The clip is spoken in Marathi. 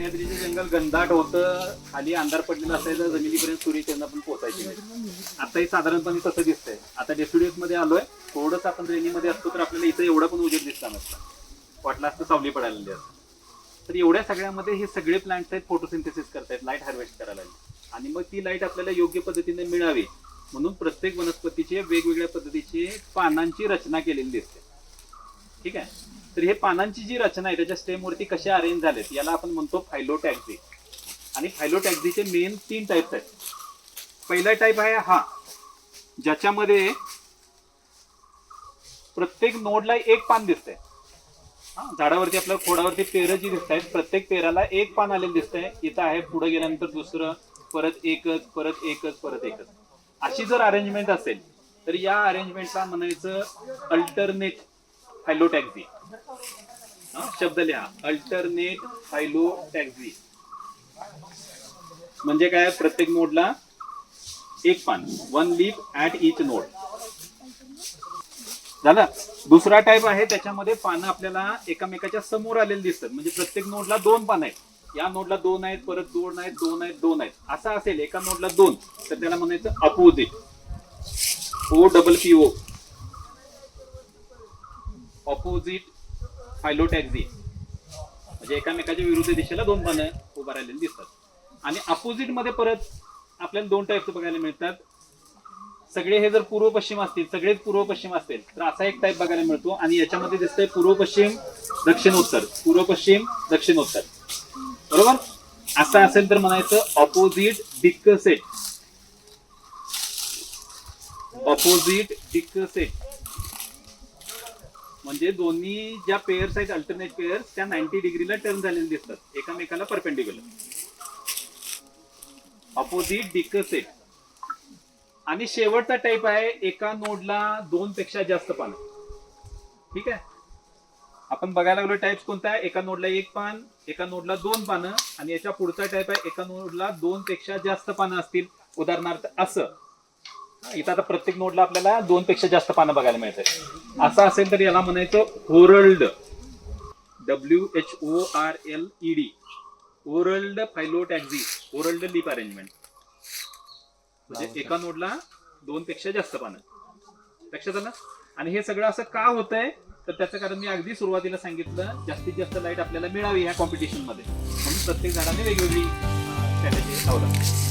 सह्याद्रीचे जंगल गंधाट होतं खाली अंधार पडलेलं असायचं जमिनीपर्यंत सूर्यकिरण पण पोहोचायची नाही. आताही साधारणपणे तसं दिसतंय. आता डेस्टुडिओसमध्ये आलोय थोडंसं आपण रेनीमध्ये असतो तर आपल्याला इथं एवढा पण उजेड दिसला नसता वाटला असतं सावली पडायला असतं. तर एवढ्या सगळ्यामध्ये हे सगळे प्लांट्स आहेत फोटोसिंथेसिस करतायत लाइट हार्वेस्ट करायला आणि मग ती लाइट आपल्याला योग्य पद्धतीने मिळावी. म्हणून प्रत्येक वनस्पतीचे वेगवेगळ्या पद्धतीचे पानांची रचना केलेली दिसते. ठीक आहे? तर हे पानांची जी रचना आहे त्याच्या स्टेमवरती कशा अरेंज झालेत याला आपण म्हणतो फायलोटॅक्झी आणि फायलोटॅक्झीचे मेन तीन टाईप्स आहेत. पहिला टाईप आहे हा ज्याच्यामध्ये प्रत्येक नोडला एक पान दिसतंय. हा, झाडावरती आपल्या खोडावरती पेरं जी दिसत आहेत प्रत्येक पेराला एक पान आलेलं दिसतंय. इथं आहे पुढे गेल्यानंतर दुसरं परत एकच परत एकच परत एकच. अशी जर अरेंजमेंट असेल तर या अरेंजमेंटला म्हणायचं अल्टरनेट फायलोटॅक्झी शब्द लिहा. अल्टरनेट फायलोटॅक्झी म्हणजे काय? प्रत्येक नोडला एक पान. One leaf at each node झालं? दुसरा टाईप आहे त्याच्यामध्ये पानं आपल्याला एकामेकाच्या समोर आलेली दिसतात. म्हणजे प्रत्येक नोडला दोन पानं आहेत. या नोडला दोन आहेत परत दोन आहेत दोन आहेत दोन आहेत. असं असेल एका नोडला दोन. तर त्याला म्हणायचं opposite. O double P O opposite phyllotaxy म्हणजे एकामेकाच्या विरुद्ध दिशेला दोन पानं उभा राहिलेली दिसतात. आणि अपोजिटमध्ये परत आपल्याला दोन टाईप बघायला मिळतात. सगळे हे जर पूर्व पश्चिम असतील सगळेच पूर्व पश्चिम असतील तर असा एक टाईप बघायला मिळतो आणि याच्यामध्ये दिसतंय पूर्व पश्चिम दक्षिण उत्तर. पूर्व पश्चिम दक्षिण उत्तर. बरोबर? असं असेल तर म्हणायचं ऑपोजिट डिक्कसेट ऑपोजिट डिक्कसेट म्हणजे दोन्ही ज्या पेअर्स आहेत अल्टरनेट पेअर्स त्या नाईन्टी डिग्रीला टर्न झालेले दिसतात. एकामेकाला परपेंडिक्युलर ऑपोजिट डिक्कसेट आणि शेवटचा टाईप आहे एका नोडला दोन पेक्षा जास्त पान. ठीक आहे? आपण बघायला लागलो टाईप्स कोणता आहे एका नोडला एक पान एका नोडला दोन पानं आणि याच्या पुढचा टाईप आहे एका नोडला दोन पेक्षा जास्त पानं असतील. उदाहरणार्थ असं. इथं आता प्रत्येक नोडला आपल्याला दोन पेक्षा जास्त पानं बघायला मिळतात असं असेल तर याला म्हणायचं whorled W H O R L E D whorled phyllotaxy whorled leaf arrangement. म्हणजे एका नोडला दोन पेक्षा जास्त पानं. लक्षात आलं? आणि हे सगळं असं का होतंय? तर त्याचं कारण मी अगदी सुरुवातीला सांगितलं जास्तीत जास्त लाइट आपल्याला मिळावी ह्या कॉम्पिटिशनमध्ये. म्हणून प्रत्येक झाडाने वेगवेगळी स्ट्रॅटेजी अवलंबली